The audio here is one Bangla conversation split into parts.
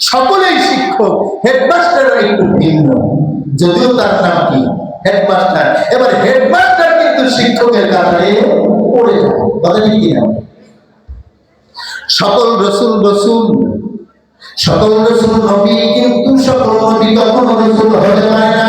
সকলেই শিক্ষক হেডমাস্টার একটু ভিন্ন। যদিও তার নাম কি? হেডমাস্টার এবার হেডমাস্টার কিন্তু শিক্ষকের পড়ে সকল রসুল রসুল, সকল রসুল নবী কিন্তু সকল নবী কখনো রসুল হতে পারে না।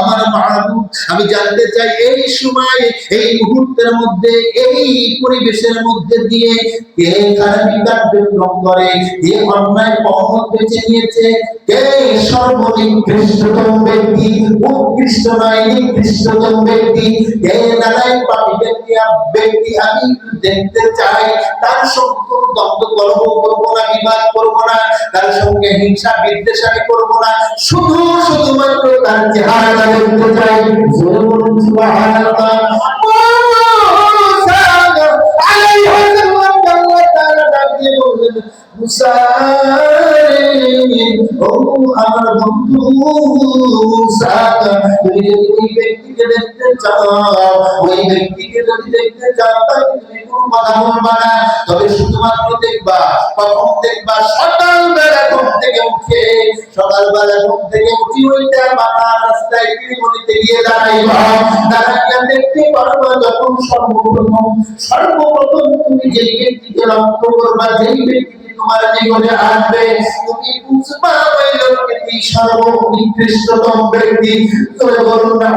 আমার মাহবুব আমি জানতে চাই এই সময়, এই মুহূর্তের মধ্যে, এই পরিবেশের মধ্যে দিয়ে কে করে কে অন্যায় বেছে নিয়েছে, কে সর্বনিকৃষ্টতম ব্যক্তি, উৎকৃষ্ট নয় নিকৃষ্টতম ব্যক্তি, কে নারায়ণ পাপি ব্যক্তি আমি দেখতে চাই তার সঙ্গে দ্বন্দ্ব কলহ করব না বিবাদ করব না তার সঙ্গে হিংসা বিদ্বেষ আমি করব না শুধু শুধুমাত্র তার চেহারাটা দেখতে চাই আল্লাহ আমার বন্ধু তুমি যদি ওই ব্যক্তিকে দেখতে চাও, ওই ব্যক্তিকে যদি দেখতে চাও, তাহলে তুমি কোনো না। তবে শুধুমাত্র দেখবা কখন দেখবা সকাল বেলা ঘুম থেকে উঠে সকাল বেলা ঘুম থেকে উঠি ওইটা বাবা রাস্তায় গিয়ে দাঁড়াইবা। দাঁড়াইয়া দেখতে পারবা যখন সর্বপ্রথম সর্বপ্রথম তুমি যেই ব্যক্তিকে লক্ষ্য করবা, যেই ব্যক্তিকে তোমার জীবনে আসবে। তুমি বুঝবা, ওই লোকটি সর্বনিকৃষ্টতম ব্যক্তি? তুমি বলুন না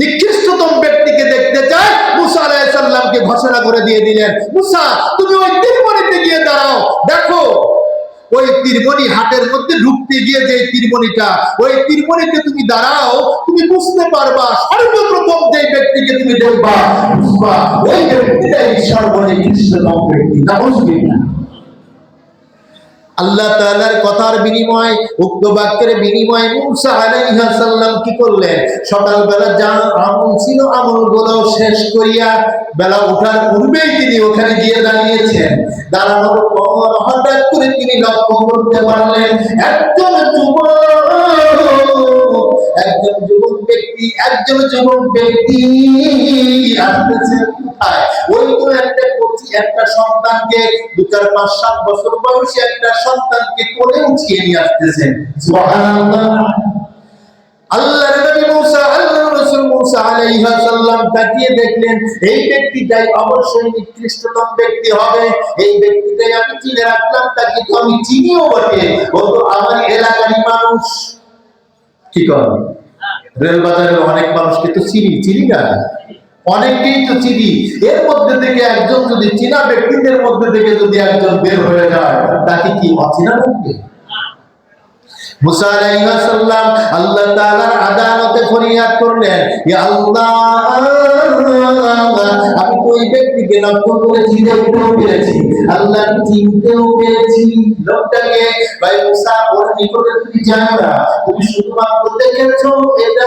নিকৃষ্টতম ব্যক্তিকে দেখতে চায়, মুসা আলাইহিস সালামকে ঘোষণা করে দিয়ে দিলেন, মুসা, তুমি ওই তীরমণিতে গিয়ে দাঁড়াও। দেখো, ওই তীরমণি হাটের মধ্যে ঢুকতে গিয়ে যে তীরমণিটা, ওই তীরমণিতে তুমি দাঁড়াও, তুমি বুঝতে পারবা, সর্বপ্রথম যে ব্যক্তিকে তুমি দেখবা, বুঝবা, ওই আল্লাহ কথার উক্ত বাক্যের মুসা কি করলেন? সকালবেলা যা আমল ছিল শেষ করিয়া বেলা ওঠার পূর্বেই তিনি ওখানে গিয়ে দাঁড়িয়েছেন। দাঁড়ানোর পর হঠাৎ করে তিনি লক্ষ্য করতে পারলেন একজন যুবক একজন যুবক ব্যক্তি, একজন যুবক ব্যক্তি আসতেছে ওই তো একটা একটা সন্তানকে দু চার, পাঁচ, সাত বছর একটা সন্তানকে কোলে উঠিয়ে নিয়ে আসতেছেন অবশ্যই ব্যক্তি হবে। এই ব্যক্তিটাই আমি তাকে আমি চিনিও বটে। ও তো আমার এলাকারই মানুষ। কি করেন রেল বাজারে অনেক মানুষকে তো চিনি চিনি না। অনেককেই তো চিনি। এর মধ্যে থেকে একজন যদি চীনা ব্যক্তিদের মধ্যে থেকে যদি একজন বের হয়ে যায়, তাকে কি অচেনা লাগবে? আল্লাহ আমি পেরেছি। আল্লাহ চিনতেও ভাই জানো না তুমি শুধুমাত্র দেখেছ এটা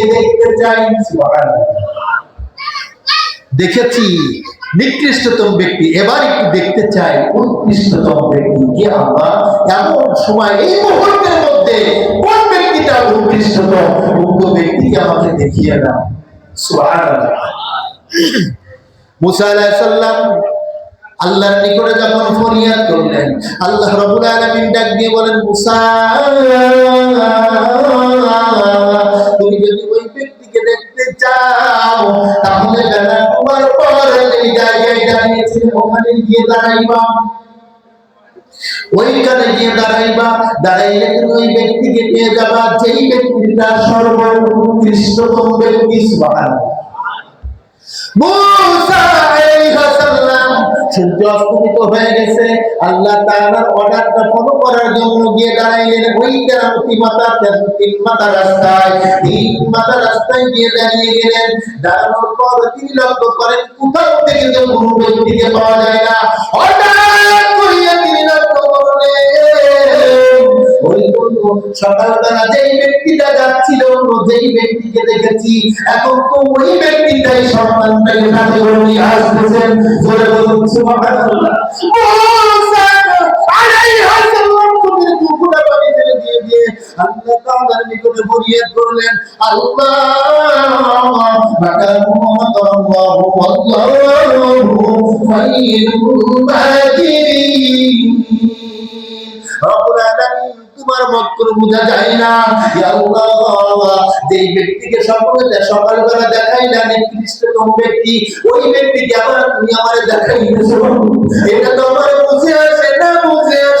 দেখতে চাই দেখেছি, নিকৃষ্টতম ব্যক্তি। এবার একটু দেখতে চাই উৎকৃষ্টতম ব্যক্তি? কে আল্লাহ, এমন সময়, এই মুহূর্তের মধ্যে কোন ব্যক্তিটা উৎকৃষ্টতম উক্ত ব্যক্তিকে আমাকে দেখিয়ে সুবহানাল্লাহ মুসা আলাইহিস সালাম আল্লাহর নিকটে যখন ফরিয়াদ করলেন, আল্লাহ রাব্বুল আলামিন ডাক দিয়ে বলেন, মুসা যদি ওই ব্যক্তিকে দেখতে চাও, তাহলে বেলা তোমার পর জায়গায় দাঁড়িয়েছিল ওখানে গিয়ে দাঁড়াইবা। ওইখানে গিয়ে দাঁড়াইবা, দাঁড়াইলে তুমি ওই ব্যক্তিকে নিয়ে যাবা, যেই ব্যক্তিটা সর্বোৎকৃষ্টতম ব্যক্তি, সুবহানাল্লাহ। সূর্য অস্তমিত হয়ে গেছে, আল্লাহ তাআলার অর্ডারটা ফলো করার জন্য গিয়ে দাঁড়াইলেন ওই তেরামতি মাথা তিন মাথা রাস্তায়। তিন মাথা রাস্তায় গিয়ে দাঁড়িয়ে গেলেন। দাঁড়ানোর পর তিনি লক্ষ্য করেন, কোথাও থেকে যে কোনো ব্যক্তিকে পাওয়া যায় না। হঠাৎ করিয়া তিনি লক্ষ্য করলেন, ওই সকালবেলা যেই ব্যক্তিটা যাচ্ছিল যেই ব্যক্তিকে দেখেছি এখন তো ওই ব্যক্তিটাই সন্তানটাকে সাথে করে নিয়ে আসতেছেন জোরে বলুন সুবহানাল্লাহ আল্লাহ তাআলার নিকটে ফরিয়াদ করলেন আল্লাহ মাকা মুহাম্মদ আল্লাহু আল্লাহু খায়রুল মাকিরিন রব্বুল আলামিন তোমার মত করে বোঝা যায় না। যেই ব্যক্তিকে সকলে সকালবেলা দেখাইলা নিকৃষ্টতম ব্যক্তি, ওই ব্যক্তিকে আবার তুমি আমার দেখাই এটা তো আমার বুঝে আসে না, বুঝে আসে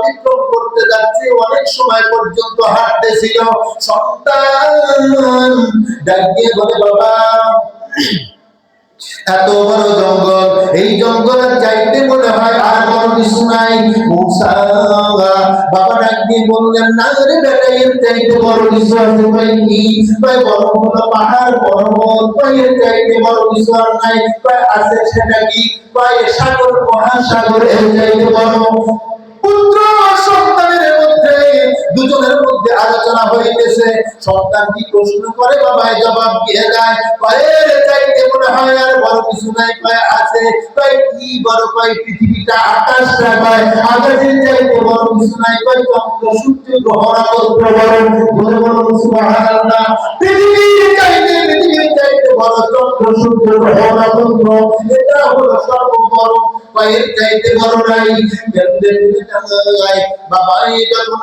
অতিক্রম করতে যাচ্ছে, অনেক সময় পর্যন্ত হাঁটতেছিল। সন্তান, ডাক দিয়ে বলে, বাবা, এত বড় জঙ্গল, এই জঙ্গলের চাইতে মনে হয় আর বড় কিছু নাই। বাবা ডাক বললেন, না রে বেটা, এর চাইতে বড় কিছু আছে ভাই কি? ভাই বড় বড় পাহাড় পর্বত ভাই এর চাইতে বড় কিছু আর নাই? ভাই আছে সেটা কি? ভাই সাগর, মহাসাগর, এর চাইতে বড়? পুত্র সন্তানের মধ্যে দুজনের মধ্যে আলোচনা হইতেছে। সন্তান কি প্রশ্ন করে বাবায় জবাব দিয়ে যায় পায়ের চাইতে মনে হয় আর বড় কিছু নাই, পায় আছে, পায় কি বড়, পায় পৃথিবীটা আকাশটা পায় আকাশের চাইতে বড় কিছু নাই, পায় চন্দ্র, সূর্য, গ্রহ, নক্ষত্র বড় বড় বড় সুবহানাল্লাহ। পৃথিবীর চাইতে পৃথিবীর চাইতে বড় চন্দ্র, সূর্য, গ্রহ, নক্ষত্র, এটা হলো সর্ববড়। পায়ের চাইতে বড় নাই বাবা যখন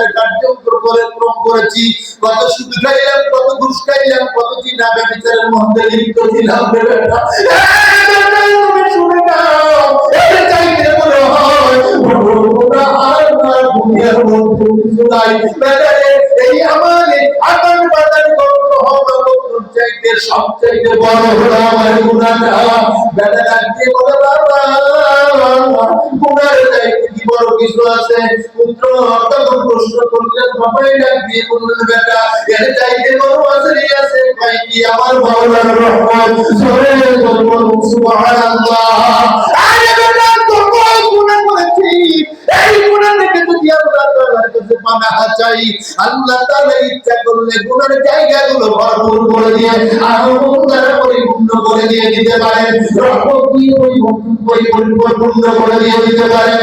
নির্লজ্জতার কার্যক্রম করে ক্রম করেছি। কত সুদ খাইলাম, কত ঘুষ খাইলাম, কত চিনা ব্যবচারের মধ্যে লিপ্ত ছিলাম এই আমার আকান সবচাইতে বড় হলো আমার গুণাটা বেটা ডাকতে বলে বাবা গুণার চাইতে কিছু আছে। পুত্র তখন প্রশ্ন করলেন বাবাই ডাক দিয়ে বললেন বেটা, এর চাইতে বড় আছে রে আছে, ভাই, কি আমার মাওলার রহমত জোরে বলুন সুবহানাল্লাহ। আরে বেটা কত গুনাহ করেছি। এই গুনাহ থেকে যদি আল্লাহ তাআলার কাছে পানা চাই, আল্লাহ তাআলা ইচ্ছা করলে গুনার জায়গাগুলো ভরপুর করে দিয়ে, আরও দ্বারা পরিপূর্ণ করে দিয়ে দিতে পারেন। রহমত দিয়ে পরিপূর্ণ করে দিয়ে দিতে পারেন।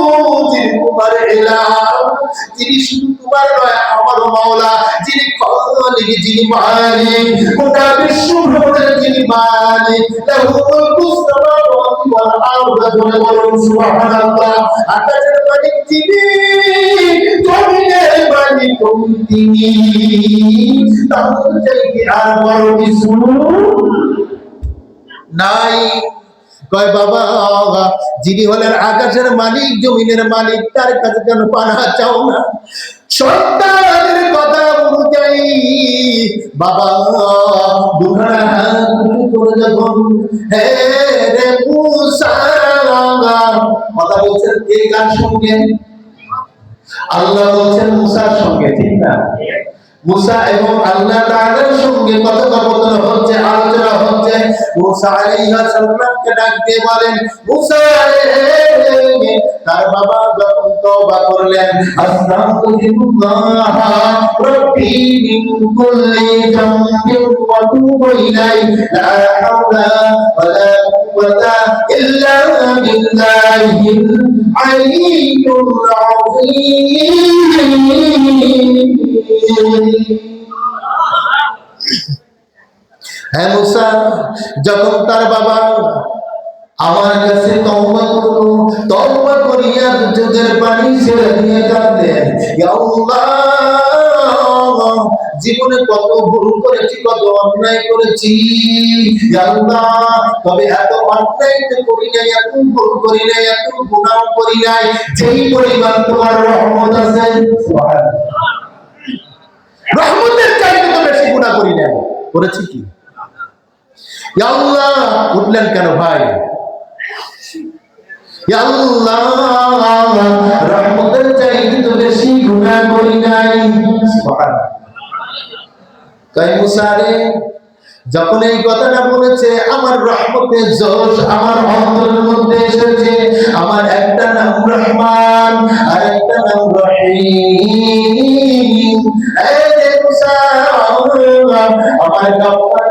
তোমার এলাহ। যিনি শুধু তোমার নয়, আমার মাওলা, যিনি কলিক যিনি মালিক, গোটা বিশ্ব ভ্রমণের যিনি মালিক লাহু মুলকু সামাওয়াতি ওয়াল আরদ জলে বলুন, সুবহানাল্লাহ। আকাশের মালিক যিনি জমিনের তার আর বড় নাই। কয়, বাবা যিনি হলেন আকাশের মালিক, জমিনের মালিক, তার কাছে কেন পানা চাও না? সন্তানের কথা অনুযায়ী, বাবা যখন, হে রে কথা বলছেন, কে কার সঙ্গে? আল্লাহ বলছেন, মুসার সঙ্গে না? মুসা এবং আল্লাহ তাআলার সঙ্গে কথোপকথন হচ্ছে, আলোচনা হচ্ছে। মুসা আলাইহিস সালামকে বলেন, মুসা, তার বাবা যখন তওবা করলেন, আস্তাগফিরুল্লাহ রাব্বি মিন কুল্লি যামবিন ওয়া তুবু ইলাইহি, লা হাওলা ওয়া লা কুওয়াতা ইল্লা বিল্লাহিল আলিয়্যিল আযীম হ্যাঁ মুসা, যখন তার বাবা আমার কাছে তওবা করল, তওবা করিয়া চোখের পানি ছেড়ে দিয়ে কাঁদলেন। ইয়া আল্লাহ জীবনে কত ভুল করেছি, কত অন্যায় করেছি তবে এত অন্যায় করি নাই, এত ভুল করি নাই, এত গুনাহ করি নাই, যেই পরিমাণ তোমার রহমত আছে রহমতের চাইতে তো বেশি গুনাহ করি নাই। করেছি কি? আল্লাহ, উঠলেন কেন ভাই? রহমতের চাইতে তো বেশি গুনাহ করি নাই, সুবহানাল্লাহ। তাই মুসারে যখন এই কথাটা বলেছে, আমার রহমতের জোশ, আমার অন্তরের মধ্যে এসেছে, আমার একটা নাম রহমান, আর একটা নাম রহিম। আমার গফফার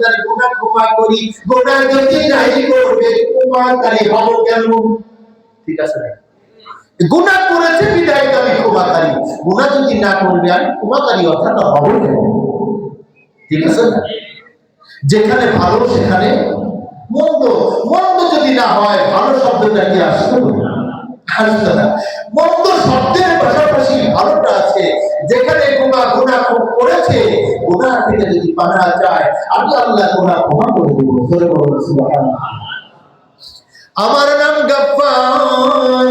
বান্দার গুনাহ ক্ষমা করি গুনাহ যদি নাই করবে ক্ষমাকারী হব কেন? ঠিক আছে না গুনাহ করেছে, বিদায় আমি ক্ষমাকারী গুনাহ যদি না করবে আমি ক্ষমাকারী অর্থাৎ হব ঠিক আছে যেখানে ভালো, সেখানে মন্দ। মন্দ যদি না হয়, ভালো শব্দটা কি আসতো? আসতো না। মন্দ শব্দের পাশাপাশি যদি যায়, আমি আল্লাহ গুণা ক্ষমা করে দেবো। ধরে বলুন, সুবহানাল্লাহ। আমার নাম গফফার।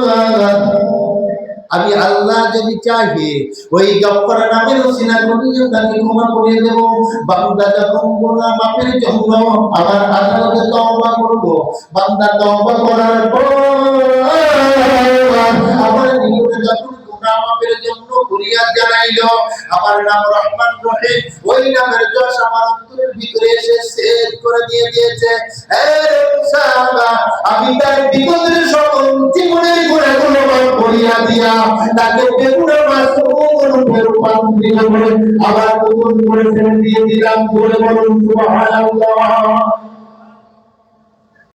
আমি আল্লাহ যদি চাহি, ওই গফফার নামের ওসিলা করিয়ে তাকে ক্ষমা করে দেব। বান্দা যখন গুনাহ মাপের জন্য আমার আদালতে তওবা করব বান্দা তওবা করার পর ফরিয়াদ জানাইলো, আমার নাম রহমান রহিম। ওই নামের যশ আমার অন্তরের ভিতরে এসে সেট করে দিয়ে দিয়েছে। আমি তার বিপদের সকল জীবনের গুণাগুলো মাফ করিয়া দিয়া তাকে মাসুম রূপে রূপান্তরিত করে আবার নতুন করে দিয়ে দিলাম। বলে বলুন, সুবহানাল্লাহ।